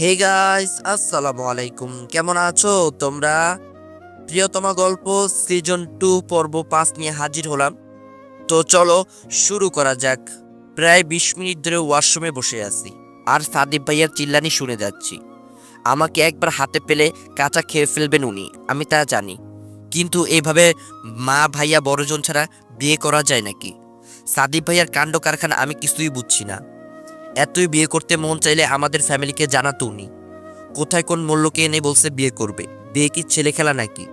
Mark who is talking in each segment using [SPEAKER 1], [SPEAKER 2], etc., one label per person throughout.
[SPEAKER 1] Hey guys আসসালামু আলাইকুম কেমন আছো তোমরা? প্রিয়তমা গল্প সিজন টু পর্ব পাঁচ নিয়ে হাজির হলাম। তো চলো শুরু করা যাক। প্রায় বিশ মিনিট ধরে ওয়াশরুমে বসে আছি। আর সাদিব ভাইয়ার চিল্লানি শুনে যাচ্ছি। আমাকে একবার হাতে পেলে কাঁচা খেয়ে ফেলবেন উনি, আমি তা জানি। কিন্তু এইভাবে মা ভাইয়া বড়জন ছাড়া বিয়ে করা যায় নাকি? সাদিব ভাইয়ার কাণ্ড কারখানা আমি কিছুই বুঝছি না। এতই বিয়ে করতে মন চাইলে আমাদের ফ্যামিলিকে জানাতো উনি কোথায় কোন মূল্যকে এনে বলছে বিয়ে করবে? বিয়ে কি ছেলে খেলা নাকি?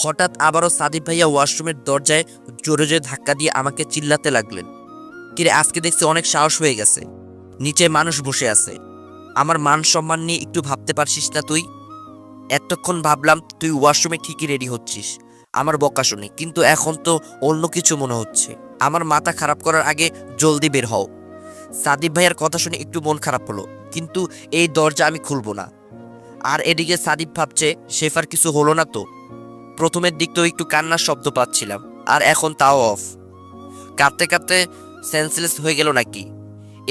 [SPEAKER 1] হঠাৎ আবারও সাদিব ভাইয়া ওয়াশরুমের দরজায় জোরে জোরে ধাক্কা দিয়ে আমাকে চিল্লাতে লাগলেন। কিরে, আজকে দেখছি অনেক সাহস হয়ে গেছে। নিচে মানুষ বসে আছে। আমার মান সম্মান নিয়ে একটু ভাবতে পারছিস না তুই? এতক্ষণ ভাবলাম তুই ওয়াশরুমে ঠিকই রেডি হচ্ছিস। আমার বকা শুনে, কিন্তু এখন তো অন্য কিছু মনে হচ্ছে। আমার মাথা খারাপ করার আগে জলদি বের হও। সাদিব ভাইয়ার কথা শুনে একটু মন খারাপ হলো, কিন্তু এই দরজা আমি খুলবো না। আর এদিকে সাদিব ভাবছে শেফার কিছু হলো না তো। প্রথমের দিক তো একটু কান্নার শব্দ পাচ্ছিলাম, আর এখন তাও অফ। কাঁদতে কাঁদতে সেন্সলেস হয়ে গেল নাকি?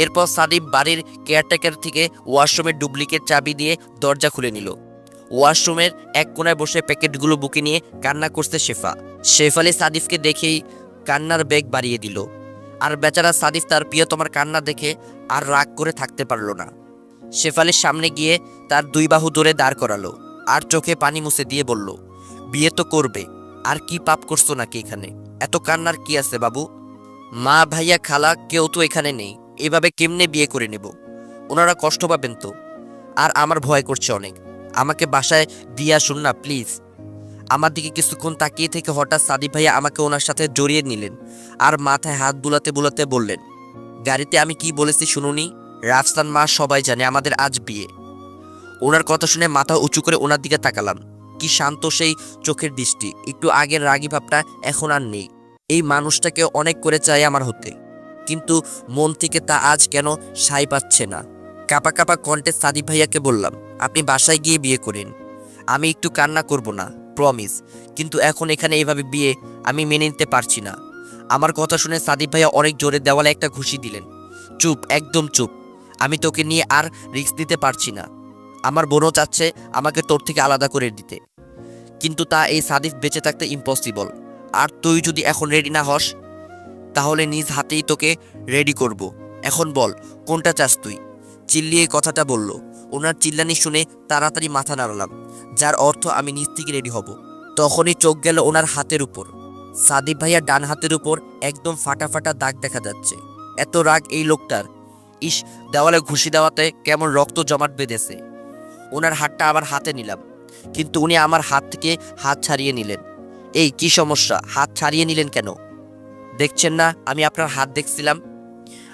[SPEAKER 1] এরপর সাদিব বাড়ির কেয়ারটেকার থেকে ওয়াশরুমের ডুপ্লিকেট চাবি দিয়ে দরজা খুলে নিল। ওয়াশরুমের এক কোনায় বসে প্যাকেটগুলো বুকে নিয়ে কান্না করছে শেফা। শেফালি সাদিফকে দেখেই কান্নার বেগ বাড়িয়ে দিল। আর বেচারা সাদিফ তার প্রিয়তমার কান্না দেখে আর রাগ করে থাকতে পারল না। শেফালির সামনে গিয়ে তার দুই বাহু ধরে দাঁড় করালো আর চোখে পানি মুছে দিয়ে বলল, বিয়ে তো করবে, আর কি পাপ করছ নাকি এখানে? এত কান্নার কি আছে বাবু? মা, ভাইয়া, খালা, কেউ তো এখানে নেই, এভাবে কেমনে বিয়ে করে নেব? ওনারা কষ্ট পাবেন তো। আর আমার ভয় করছে অনেক। আমাকে বাসায় দিয়ে আসুন না, প্লিজ। আমার দিকে কিছুক্ষণ তাকিয়ে থেকে হঠাৎ সাদিব ভাইয়া আমাকে ওনার সাথে জড়িয়ে নিলেন আর মাথায় হাত বুলাতে বুলাতে বললেন, গাড়িতে আমি কি বলেছি শুনুনি? রাফসান মা সবাই জানে আমাদের আজ বিয়ে। ওনার কথা শুনে মাথা উঁচু করে ওনার দিকে তাকালাম। কি শান্ত সেই চোখের দৃষ্টি, একটু আগের রাগী ভাবটা এখন আর নেই। এই মানুষটাকে অনেক করে চাই আমার হতে, কিন্তু মন থেকে তা আজ কেন সাই পাচ্ছে না। কাপা কাপা কণ্ঠে সাদিব ভাইয়াকে বললাম, আপনি বাসায় গিয়ে বিয়ে করেন, আমি একটু কান্না করব না। প্রমিস কিন্তু এখন এখানে এভাবে বিয়ে আমি মেনে নিতে পারছি না। আমার কথা শুনে সাদিব ভাইয়া অনেক জোরে দেওয়ালে একটা ঘুষি দিলেন। চুপ, একদম চুপ। আমি তোকে নিয়ে আর রিস্ক দিতে পারছি না। আমার বোনও চাচ্ছে আমাকে তোর থেকে আলাদা করে দিতে। কিন্তু তা এই সাদিফ বেঁচে থাকতে ইম্পসিবল আর তুই যদি এখন রেডি না হস, তাহলে নিজ হাতেই তোকে রেডি করব। এখন বল, কোনটা চাস তুই? চিল্লিয়ে কথাটা বলল। ওনার চিল্লানি শুনে তাড়াতাড়ি মাথা নাড়ালাম, যার অর্থ আমি নিজ থেকে রেডি হব। তখনই চোখ গেল ওনার হাতের উপর। সাদিব ভাইয়া ডান হাতের উপর একদম ফাটা ফাটা দাগ দেখা যাচ্ছে। এত রাগ এই লোকটার। ইস, দেওয়ালে ঘুষি দেওয়াতে কেমন রক্ত জমাট বেঁধেছে। ওনার হাতটা আবার হাতে নিলাম, কিন্তু উনি আমার হাত থেকে হাত ছাড়িয়ে নিলেন। এই, কি সমস্যা? হাত ছাড়িয়ে নিলেন কেন? দেখছেন না, আমি আপনার হাত দেখছিলাম।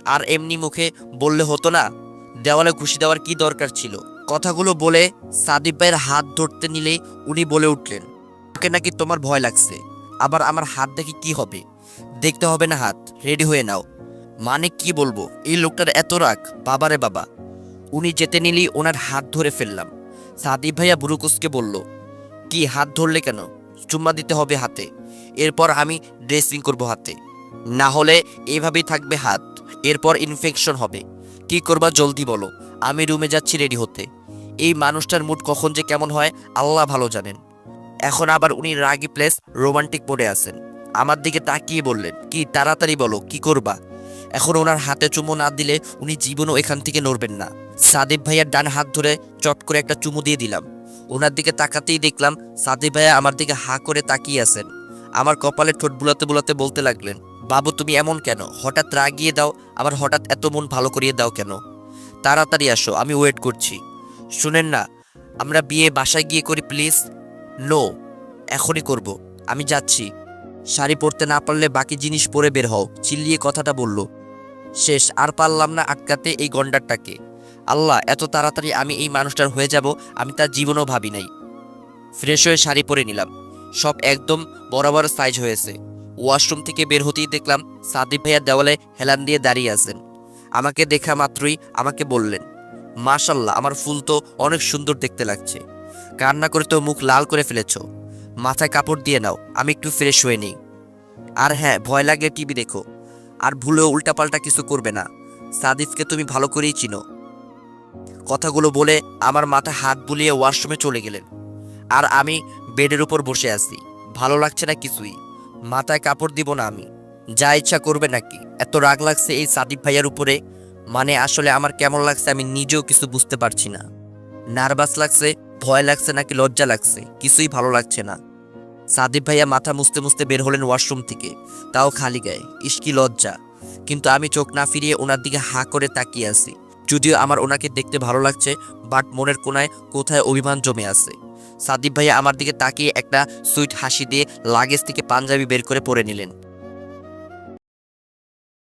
[SPEAKER 1] আর এমনি মুখে বললে হতো না দেওয়ালে ঘুষি দেওয়ার কি দরকার ছিল? কথাগুলো বলে সাদিব ভাইয়ের হাত ধরতে নিলেই উনি বলে উঠলেন ওকে নাকি তোমার ভয় লাগছে। আবার আমার হাত দেখে কি হবে? দেখতে হবে না হাত, রেডি হয়ে নাও। মানে কি বলব? এই লোকটার এত রাগ। বাবারে বাবা। উনি যেতে নিলেই ওনার হাত ধরে ফেললাম। সাদিব ভাইয়া বুরুকুসকে বলল, কি হাত ধরলে কেন? চুম্মা দিতে হবে হাতে। এরপর আমি ড্রেসিং করব হাতে। না হলে এভাবেই থাকবে হাত। এরপর ইনফেকশন হবে। কি করবা জলদি বলো, আমি রুমে যাচ্ছি রেডি হতে। এই মানুষটার মুড কখন যে কেমন হয়, আল্লাহ ভালো জানেন। এখন আবার উনি রাগি প্লেস রোমান্টিক মোডে আছেন। আমার দিকে তাকিয়ে বললেন, কি তাড়াতাড়ি বলো, কি করবা? এখন ওনার হাতে চুমু না দিলে উনি জীবনও এখান থেকে নড়বেন না। সাদেব ভাইয়ার ডান হাত ধরে চট করে একটা চুমু দিয়ে দিলাম। ওনার দিকে তাকাতেই দেখলাম সাদেব ভাইয়া আমার দিকে হা করে তাকিয়ে আছেন। আমার কপালে ঠোঁট বুলাতে বুলাতে বলতে লাগলেন বাবু, তুমি এমন কেন? হঠাৎ রাগিয়ে দাও, আবার হঠাৎ এত মন ভালো করিয়ে দাও কেন? তাড়াতাড়ি আসো, আমি ওয়েট করছি। শুনেন না, আমরা বিয়ে বাসায় গিয়ে করি প্লিজ নো এখনই করব, আমি যাচ্ছি। শাড়ি পরতে না পারলে বাকি জিনিস পরে বের হও, চিল্লিয়ে কথাটা বলল। শেষ, আর পারলাম না আটকাতে এই গন্ডারটাকে আল্লাহ, এত তাড়াতাড়ি আমি এই মানুষটার হয়ে যাব, আমি তার জীবনও ভাবি নাই। ফ্রেশ হয়ে শাড়ি পরে নিলাম। সব একদম বরাবর সাইজ হয়েছে। ওয়াশরুম থেকে বের হতেই দেখলাম সাদিব ভাইয়া দেওয়ালে হেলান দিয়ে দাঁড়িয়ে আছেন। আমাকে দেখা মাত্রই আমাকে বললেন মাশাল্লাহ আমার ফুল তো অনেক সুন্দর দেখতে লাগছে। কান্না করে তো মুখ লাল করে ফেলেছ। মাথায় কাপড় দিয়ে নাও, আমি একটু ফ্রেশ হয়ে নিই। আর হ্যাঁ ভয় লাগে টিভি দেখো। আর ভুলেও উল্টাপাল্টা কিছু করবে না। সাদিফকে তুমি ভালো করেই চিনো। কথাগুলো বলে আমার মাথা হাত বুলিয়ে ওয়াশরুমে চলে গেলেন। আর আমি বেডের উপর বসে আছি। ভালো লাগছে না কিছুই। মাথায় কাপড় দিব না আমি। যা ইচ্ছা করবে নাকি। এত রাগ লাগছে এই সাদিব ভাইয়ার উপরে। মানে আসলে আমার কেমন লাগছে আমি নিজেও কিছু বুঝতে পারছি না। নার্ভাস লাগছে, ভয় লাগছে নাকি লজ্জা লাগছে, কিছুই ভালো লাগছে না। সাদিব ভাইয়া মাথা মুছতে মুছতে বের হলেন ওয়াশরুম থেকে। তাও খালি গায়ে। ইস্কি লজ্জা। কিন্তু আমি চোখ না ফিরিয়ে ওনার দিকে হা করে তাকিয়ে আছি। যদিও আমার ওনাকে দেখতে ভালো লাগছে, বাট মনের কোনায় কোথায় অভিমান জমে আছে। সাদিব ভাইয়া আমার দিকে তাকিয়ে একটা সুইট হাসি দিয়ে লাগেজ থেকে পাঞ্জাবি বের করে পরে নিলেন।